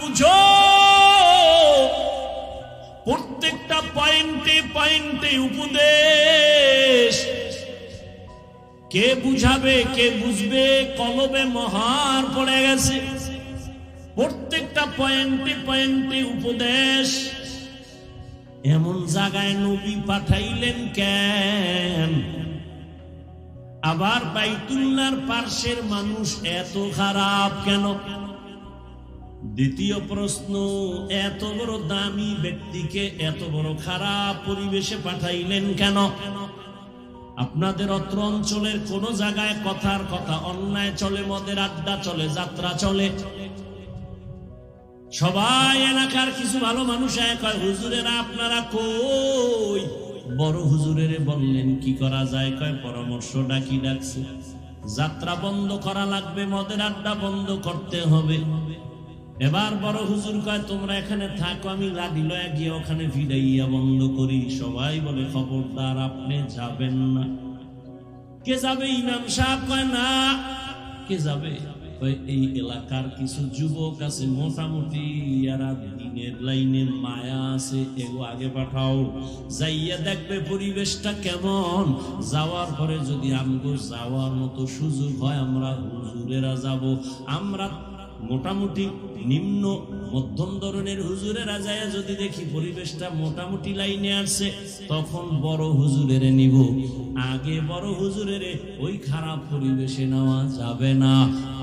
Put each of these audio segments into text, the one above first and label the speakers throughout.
Speaker 1: বুঝো। প্রত্যেকটা পয়েন্টে পয়েন্টে উপদেশ। কে বুঝাবে, কে বুঝবে কলবে মহার পড়ে গেছে। প্রত্যেকটা পয়েন্টে পয়েন্টে উপদেশ। এমন জায়গায় নবী পাঠাইলেন কেন? আবার বাইতুল্লার পার্শ্বের মানুষ এত খারাপ কেন? দ্বিতীয় প্রশ্ন, এত বড় দামি ব্যক্তিকে এত বড় খারাপ পরিবেশে পাঠাইলেন কেন? আপনাদের অত্র অঞ্চলের কোন জায়গায় কথার কথা, অন্যায় চলে, মদের আড্ডা চলে, যাত্রা চলে। সবাই এলাকার কিছু ভালো মানুষ এক হয়, হুজুরেরা, আপনারা কই? বড় হুজুরের বললেন, কি করা যায়? কয় পরামর্শ ডাকি ডাকছে? যাত্রা বন্ধ করা লাগবে, মদের আড্ডা বন্ধ করতে হবে। এবার বড় হুজুর কয়, তোমরা এখানে থাকো, আমি লাঠি লয়া গিয়ে ওখানে ফিরাইয়া বন্ধ করি। সবাই বলে, খবরদার, আপনি যাবেন না। কে যাবে? ইমাম সাহেব কয়, না। কে যাবে? এই এলাকার কিছু যুবক আছে, মোটামুটি এরা দিনের লাইনে মায়া আছে, এগো আগে পাঠাও। যাইয়া দেখবে পরিবেশটা কেমন। যাওয়ার পরে যদি আমগো যাওয়ার মতো সুযোগ হয়, আমরা হুজুরেরা যাব। আমরা মোটামুটি নিম্ন মধ্যম ধরনের হুজুরেরা যায় যদি দেখি পরিবেশটা মোটামুটি লাইনে আসছে তখন বড় হুজুরের নিব। আগে বড় হুজুরের ওই খারাপ পরিবেশে নেওয়া যাবে না।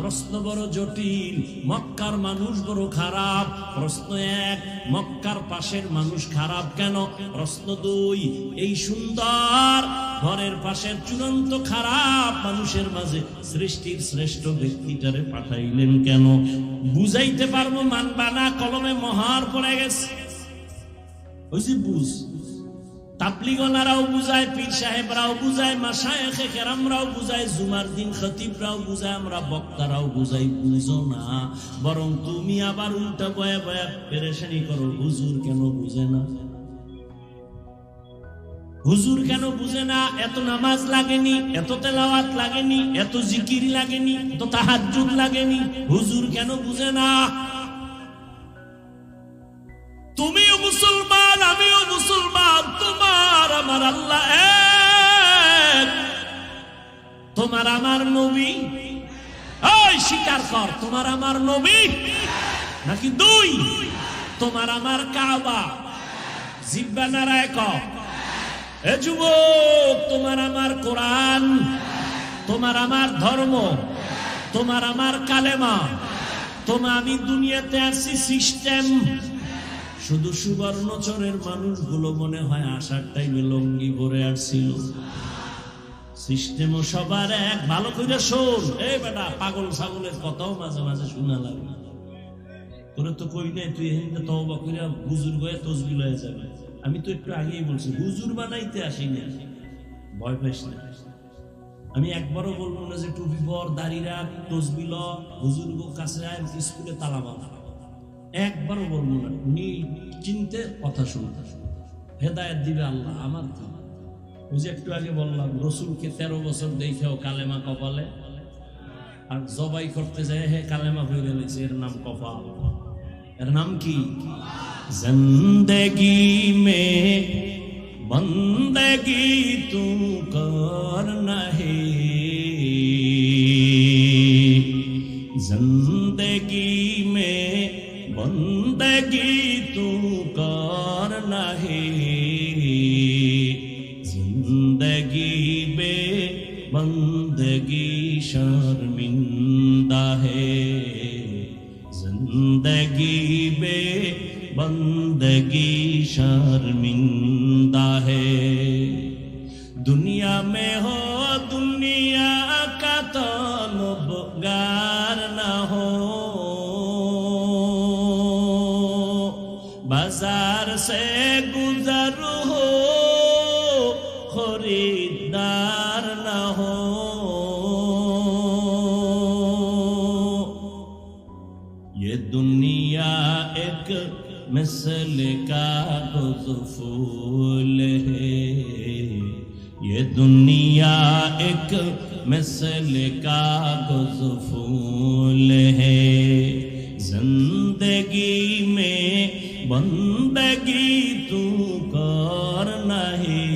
Speaker 1: প্রশ্ন বড় জটিল, মক্কার মানুষ বড় খারাপ। প্রশ্ন এক, মক্কার পাশের মানুষ খারাপ কেন? প্রশ্ন দুই, এই সুন্দর ঘরের পাশের চূড়ান্ত খারাপ মানুষের মাঝে সৃষ্টির শ্রেষ্ঠ ব্যক্তিটারে পাঠাইলেন কেন? বুঝাইতে পারব মানবা না কলমে মহার পড়ে গেছে। যে বুঝ। বুঝায়, পীর সাহেবরাও বুঝায় কেরামরাও বুঝায়, জুমার দিন খতিবরাও বুঝায়, আমরা বক্তারাও বুঝাই, বুঝো না। বরং তুমি আবার উল্টা বয়া বয়া পেরেশানি করো, হুজুর কেন বুঝে না? হুজুর কেন বুঝে না? এত নামাজ লাগেনি, এত তেলাওয়াত লাগেনি, এত জিকির লাগেনি, এত তাহাজ্জুদ লাগেনি, হুজুর কেন বুঝে না? আল্লাহ এক। তোমার আমার নবী। ওই স্বীকার কর, তোমার আমার নবী নাকি দুই? তোমার আমার কাবা। জিব্বা নারায় কর এ তোমার আমার কোরআন, তোমার আমার ধর্ম, তোমার আমার কালেমা, তোমার আমি দুনিয়াতে আসছি সিস্টেম শুধু সুবর্ণচরের মানুষগুলো মনে হয় আসার টাইমে লঙ্গি ভরে আসছিল। সিস্টেমও সবার এক। ভালো করে শোন। এ বেটা, পাগল ছাগলের কথাও মাঝে মাঝে শোনা লাগে। তোরে তো কই নাই, তুই এখানে তওবা কইরা হুজুর গয়ে তসবিল হয়ে যাবে। আমি তো একটু আগেই বলছি, হুজুর বানাইতে আসি না ভয় পাইস না। আমি একবারও বলব না যে টুপি পর দাঁড়িয়ে তসবিল হুজুর গো কাছে আয় স্কুলে তালা মারা একবারও বলব না নি চিনতে কথা শুনতে হেদায়ত দিবে আল্লাহ, আমার কি ওই যে একটু আগে বললাম, রসুলকে তেরো বছর দেখেও কালেমা কপালে। আর জবাই করতে যায়, হে কালেমা হয়ে গেছে এর নাম কপাল। এর নাম কি? জিন্দগি মে বন্দগি তু কর না হে سے گزر ہو، خریدار نہ ہو۔ یہ دنیا ایک مثل کا بزفول ہے۔ یہ دنیا ایک مثل کا غزفول बंदगी तू कार नहीं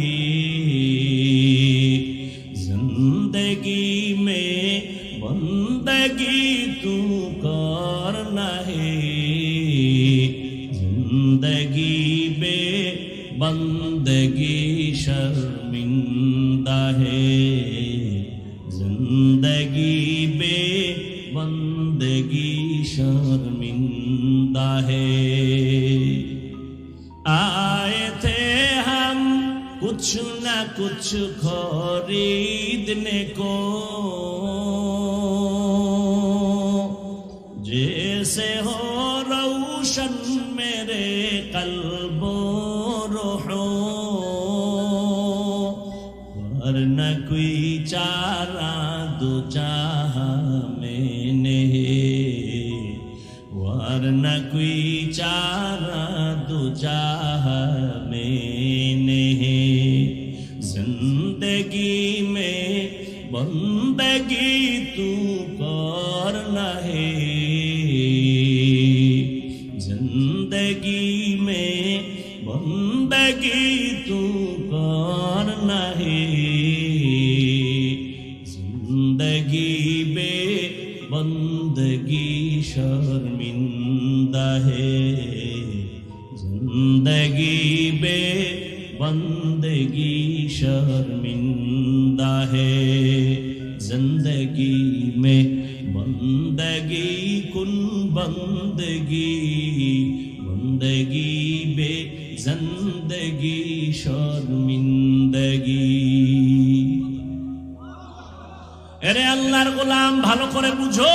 Speaker 1: कुछ न कुछ खरीदने को জিন্দগি তু পার না হে জিন্দগি মে বন্দগি کن بندگی بندگی بے زندگی شرمندگی এরে আল্লাহর গোলাম ভালো করে বুঝো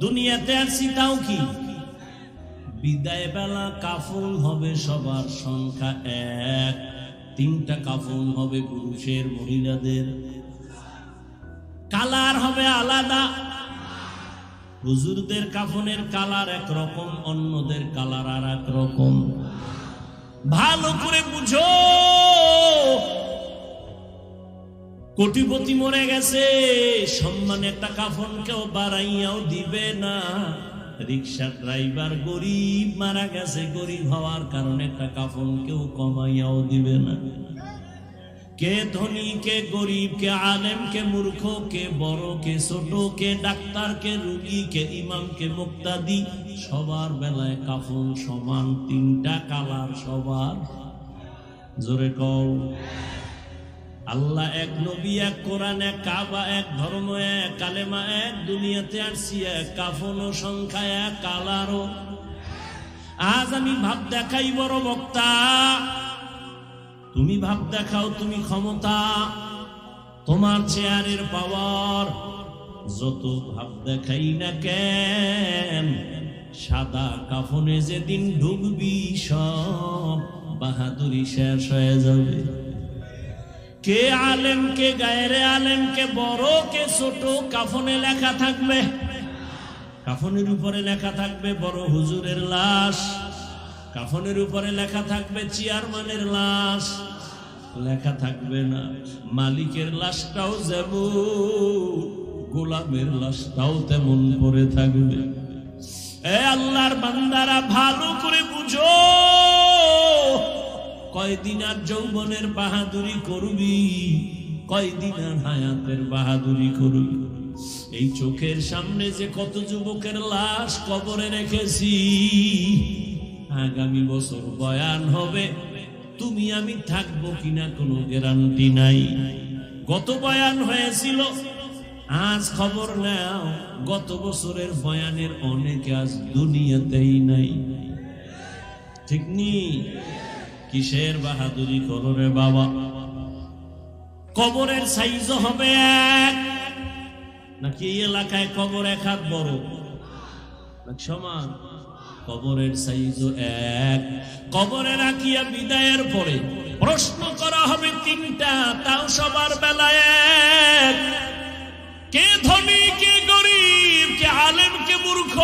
Speaker 1: দুনিয়াতে আর তাও কি বিদায় বেলা কাফন হবে সবার সংখ্যা এক তিনটা কাফন হবে পুরুষের মহিলাদের। কালার হবে আলাদা। হুজুরদের কাফনের কালার একরকম, অন্যদের কালার আর এক রকম ভালো করে বুঝো। কোটিপতি মরে গেছে সম্মানের টাকা কাফন কেউ বাড়াইয়াও দিবে না। রিক্সা ড্রাইভার গরিব মারা গেছে, গরিব হওয়ার কারণে টাকা কাফন কেউ কমাইয়াও দিবে না। কে ধনী, কে গরিব, কে আলেম, কে মূর্খ, কে বড়, কে ছোট, কে ডাক্তার, কে রুগী, কে ইমাম, কে মুক্তাদি, সবার বেলায় কাফন সমান, তিনটা কালার সবার। জোরে কও। আল্লাহ এক নবী, এক কোরআন, এক কাবা, এক ধর্ম, এক কালেমা, এক দুনিয়াতে আসছি, এক কাফন ও সংখ্যা, এক কালারও। আজ আমি ভাব দেখাই বড় বক্তা। তুমি ভাব দেখাও তুমি ক্ষমতা, তোমার চেয়ারের পাওয়ার। যত ভাব দেখাই না কেন, সাদা কাফনে যেদিন ঢুকবি সব, বাহাদুরি শেষ হয়ে যাবে। কে আলেম, কে গায়েরে আলেম, কে বড়, কে ছোট, কাফনে লেখা থাকবে। কাফনের উপরে লেখা থাকবে বড় হুজুরের লাশ। কাফনের উপরে লেখা থাকবে চেয়ারম্যানের লাশ। লেখা থাকবে না, মালিকের লাশটাও যেমন, গোলামের লাশটাও তেমন পরে থাকবে। এ আল্লাহর বান্দারা ভালো করে বুঝো। কয়দিন আর যৌবনের বাহাদুরি করবি? কয়দিন আর হায়াতের বাহাদুরি করবি? এই চোখের সামনে যে কত যুবকের লাশ কবরে রেখেছি আগামী বছর বয়ান হবে। তুমি আমি থাকব কিনা কোনো গ্যারান্টি নাই। গত বয়ান হয়েছিল, আজ খবর নাও, গত বছরের বয়ানের অনেক আজ দুনিয়াতেই নাই। ঠিক নি? কিসের বাহাদুরি করো রে বাবা? কবরের সাইজ হবে এক। নাকি এলাকায় কবর এক হাত বড়? সমান কবরের সাইজ এক। কবরে রাখিয়া বিদায়ের পরে প্রশ্ন করা হবে তিনটা, তাও সবার বেলায় এক। কে ধনী, কে গরিব, কে আলেম, কে মূর্খ?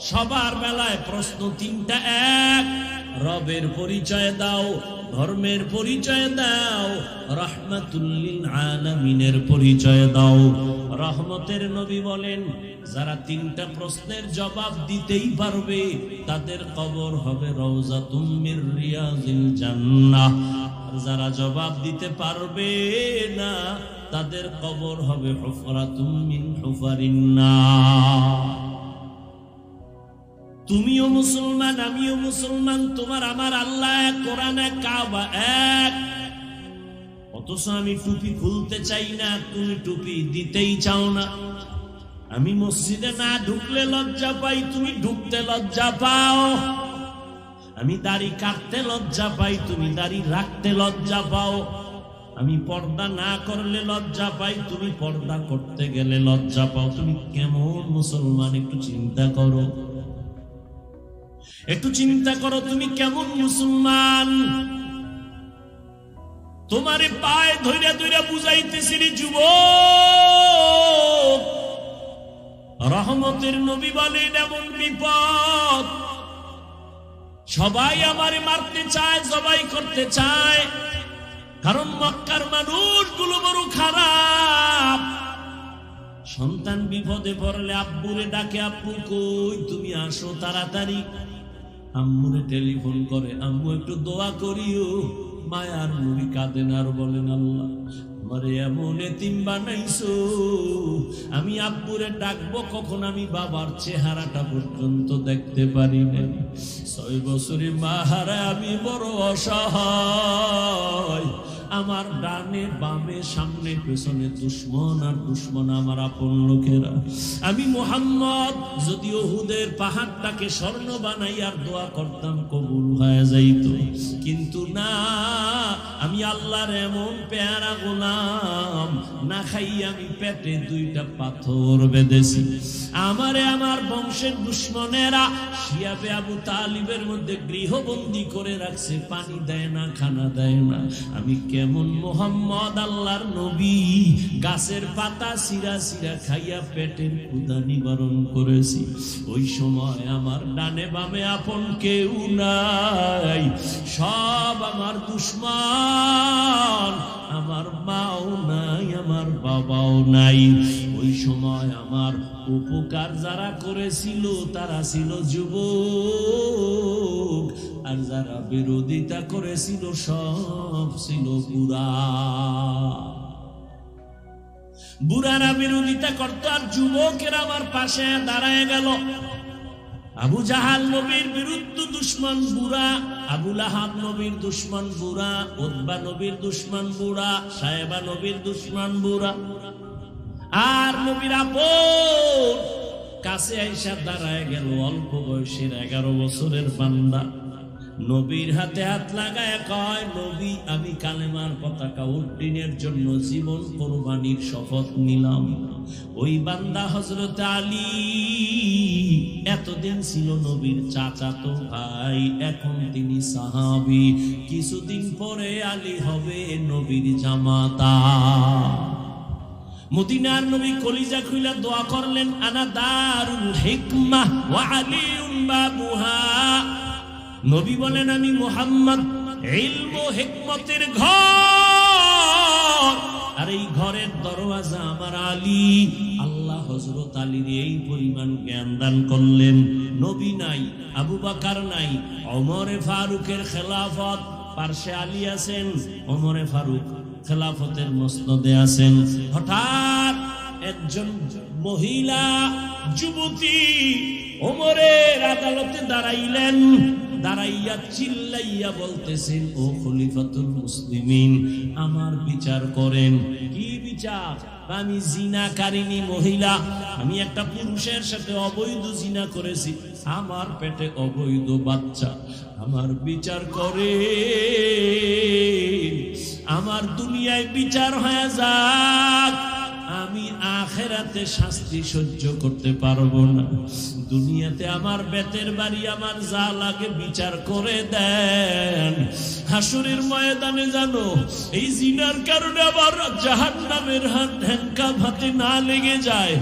Speaker 1: সবার বেলায় প্রশ্ন তিনটা এক। রবের পরিচয় দাও, ধর্মের পরিচয় দাও রহমাতুল্লিল আলামিনের পরিচয় দাও। রহমতের নবী বলেন, যারা তিনটা প্রশ্নের জবাব দিতেই পারবে, তাদের কবর হবে রওজা তুমির রিয়াজিল জান্নাহ। আর যারা জবাব দিতে পারবে না, তাদের কবর হবে হুফরাতুম মিন হুফারিন্নার তুমিও মুসলমান, আমিও মুসলমান, তোমার আমার আল্লাহ এক, কোরআন এক, কাবা এক অথচ আমি টুপি খুলতে চাই না, তুমি টুপি দিতেই চাও না। আমি মসজিদে না ঢুকলে লজ্জা পাই, তুমি ঢুকতে লজ্জা পাও। আমি দাড়ি কাটতে লজ্জা পাই, তুমি দাড়ি রাখতে লজ্জা পাও। আমি পর্দা না করলে লজ্জা পাই, তুমি পর্দা করতে গেলে লজ্জা পাও। তুমি কেমন মুসলমান, একটু চিন্তা করো। একটু চিন্তা করো, তুমি কেমন মুসলমান? তোমারে পায়ে ধইরা ধইরা বুঝাইতেছি যুব রহমতের নবী বলেন, এমন বিপদ। সবাই আমারে মারতে চায়, জবাই করতে চায়। কারণ মক্কার মানুষগুলো বড় খারাপ। সন্তান বিপদে পড়লে আব্বুরে ডাকে, আব্বু কই? তুমি আসো তাড়াতাড়ি। আম্মুরে টেলিফোন করে, আম্মু, একটু দোয়া করিও। মায়ার মুড়ি কাঁদেন আর বলেন আল্লাহ, আমারে এমন এতিম বানাইছো, আমি আব্বুরে ডাকবো, কখন আমি বাবার চেহারাটা পর্যন্ত দেখতে পারি নাই। ছয় বছরে মা হারা আমি বড় অসহায় আমার ডানে, বামে, সামনে, পেছনে দুশ্মন আর দুশ্মন আমার আপন লোকেরা। আমি মোহাম্মদ, যদি ওহুদের পাহাড়টাকে স্বর্ণ বানাই আর দোয়া করতাম কবুল হয়ে যাইত। কিন্তু না, আমি আল্লাহর এমন পেয়ারা গোলাম, না খাই আমি পেটে দুইটা পাথর বেঁধেছি। আমারে আমার বংশের দুশ্মনেরা শিয়াবে আবু তালিবের মধ্যে গৃহবন্দী করে রাখছে, পানি দেয় না, খানা দেয় না। আমি কেমন মোহাম্মদ আল্লাহর নবী, গাছের পাতা সিরা সিরা খাইয়া পেটের ক্ষুদা নিবারণ করেছি। ওই সময় আমার ডানে বামে আপন কেউ নাই। সব আমার দুশ্মন, আমার মাও নাই, আমার বাবাও নাই। ওই সময় আমার উপকার যারা করেছিল, তারা ছিল যুবক। আর যারা বিরোধিতা করেছিল, সব ছিল বুড়া। বুড়ারা বিরোধিতা করত আর যুবকেরা আমার পাশে দাঁড়ায় গেল। আবু জাহাল নবীর বিরুদ্ধে দুশ্মন বুড়া আবুল আহাব নবীর দুশ্মন বুড়া উদ্বা নবীর দুশ্মন বুড়া সাহেবা নবীর দুশ্মন বুড়া। আর নবীর আপন কাছে আইসা দাঁড়ায় গেল অল্প বয়সের এগারো বছরের বান্দা। নবীর হাতে হাত লাগায় কয়, নবী, আমি কালেমার পতাকা উড্ডিনের জন্য জীবন কোরবানির শপথ নিলাম। ওই বান্দা হজরত আলী এতদিন ছিল নবীর চাচাতো ভাই, এখন তিনি সাহাবি। কিছুদিন পরে আলী হবে নবীর জামাতা। মদিনার নবী কলিজা খুইলা দোয়া করলেন, আনা দারুল হিকমা ওয়া আলিউন বাবুহা। নবী বলেন, আমি মুহাম্মদ হিকমতের ঘর। আর এই ঘরের দরওয়াজা আমার আলী। আল্লাহ হযরত আলীর এই পরিমাণ জ্ঞান দান করলেন। নবী নাই, আবু বকর নাই, ওমরে ফারুকের খেলাফত। পার্শ্বে আলী আছেন, ওমরে ফারুক খেলাফতের মসনদে আছেন। হঠাৎ একজন মহিলা, যুবতী, ওমরের আদালতে দাঁড়াইলেন। দাঁড়াইয়া চিল্লাইয়া বলতেছেন, ও খলিফাতুল মুসলিমিন, আমার বিচার করেন। কি বিচার? আমি জিনাকারিনী মহিলা, আমি একটা পুরুষের সাথে অবৈধ জিনা করেছি। আমার পেটে অবৈধ বাচ্চা, আমার বিচার করে আমার দুনিয়ায় বিচার হয়ে যাক। আমি আখেরাতে শাস্তি সহ্য করতে পারব না। দুনিয়াতে আমার বেতের বাড়ি, আমার যা লাগে বিচার করে দেন। হাসুরের ময়দানে জানো এই জিনার কারণে আবার জাহান নামের হাত হ্যাঙ্কা ভাতে না লেগে যায়।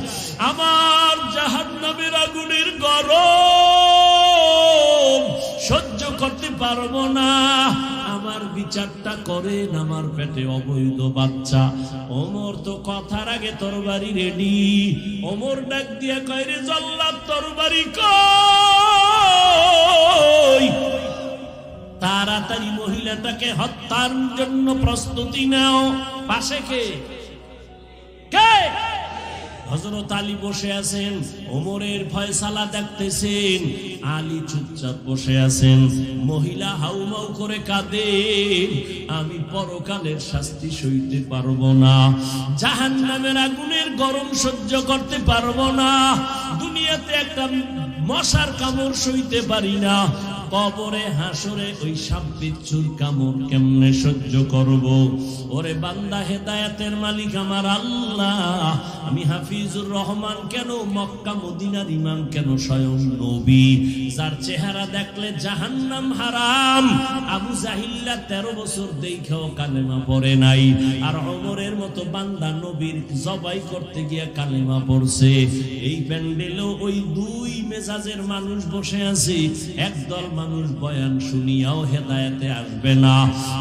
Speaker 1: আমার জাহান নামের আগুনের গরম সহ্য করতে পারব না। আমার বিচারটা করেন আমার পেটে অবৈধ বাচ্চা। ওমর তো কথার আগে তরবারি রেডি ওমর ডাক দিয়া কয়রে জল্লাদ তরবারি কই? তাড়াতাড়ি মহিলাটাকে হত্যার জন্য প্রস্তুতি নাও। পাশে খেয়ে কে? হজরত আলী বসে আছেন, ওমরের ফয়সালা দেখতেছেন, আলী চুপচাপ বসে আছেন, মহিলা হাউমাউ করে কাঁদে, আমি পরকালের শাস্তি সইতে পারব না জাহান নামের আগুনের গরম সহ্য করতে পারব না, দুনিয়াতে একটা মশার কামড় সইতে পারি না কবরে, হাসরে ওই সাব্বির বিচ্ছুর কামড় কেমনে সহ্য করব? ওরে বান্দা, হেদায়াতের মালিক আমার আল্লাহ। আমি হাফিজুর রহমান কেন, মক্কা, মদিনার ইমাম কেন, স্বয়ং নবী? যার চেহারা দেখলে জাহান্নাম হারাম। আবু জাহিল্লা তেরো বছর দেখেও কালেমা পড়ে নাই। আর অমরের মতো বান্দা নবীর জবাই করতে গিয়ে কালেমা পড়ছে। এই প্যান্ডেলও ওই দুই মেজাজের মানুষ বসে আছে। একদল মানুষ বয়ান শুনিয়াও হেদায়েতে আসবে না।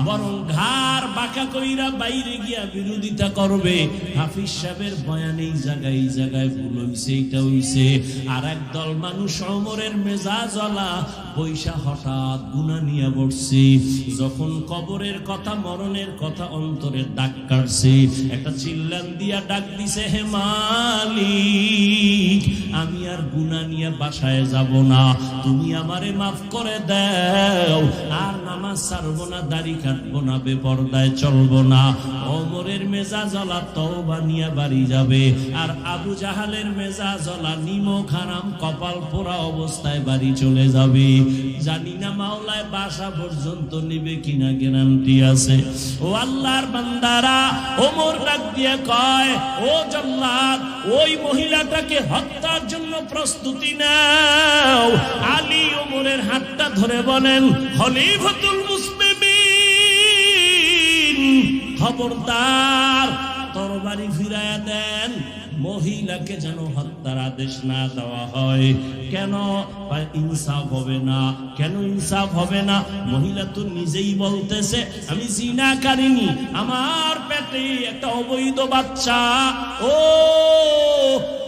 Speaker 1: বরং ঘাড় বাঁকা কইরা বাইরে গিয়া বিরোধিতা করবে। হাফিজ সাহেবের বয়ান এই জায়গায় এই জায়গায় ভুল হইছে, এইটা হইছে। আর একদল মানুষ অমরের হঠাৎ গুণা নিয়ে যখন কবরের কথা, মরণের কথা ডাক একটা চিল্লান দিয়া ডাক দিছে, হে মালিক, আমি আর গুণা নিয়ে বাসায় যাব না। তুমি আমারে মাফ করে দাও, আর নামাজ ছাড়বো না, দাড়ি কাটবো না, বেপরদায় চলবো না। অমরের মেজা জ্বলা তওবা নিয়ে বাড়ি যাবে, আর আবু জাহালের মেজা জ্বলা নিমক হারাম কপাল পোড়া অবস্থায় বাড়ি চলে যাবে। জানি না মাওলায় বাসা পর্যন্ত নিবে কিনা গ্যারান্টি আছে। ও আল্লাহর বান্দারা ওমর ডাক দিয়ে কয়, ও জল্লাদ ওই মহিলাটাকে হত্যার জন্য প্রস্তুতি নাও। আলী ওমরের হাতটা ধরে বলেন, খলিফাতুল মুসলিমিন, খবরদার, তরবারি ফিরায়া দেন। মহিলাকে যেন হত্যার আদেশ না দেওয়া হয়। কেন? ইনসাফ হবে না। কেন ইনসাফ হবে না? মহিলা তো নিজেই বলতেছে, আমি জিনা কারিনি। আমার পেটে একটা অবৈধ বাচ্চা। ও,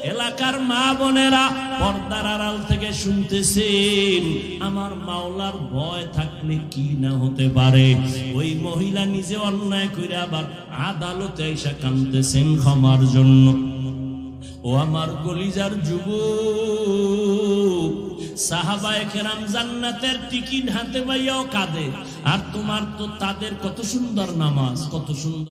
Speaker 1: এলাকার মা বোনেরা পর্দার আড়াল থেকে শুনতেছেন, আমার মাওলার ভয় থাকলে কি না হতে পারে? ওই মহিলা নিজে অন্যায় করে আবার আদালতে এসে কানতেছেন ক্ষমার জন্য। ও আমার কলিজার যুব সাহাবায়ে কেরাম জান্নাতের টিকিট হাতে পাইয়াও কাঁদে। আর তোমার তো তাদের কত সুন্দর নামাজ, কত সুন্দর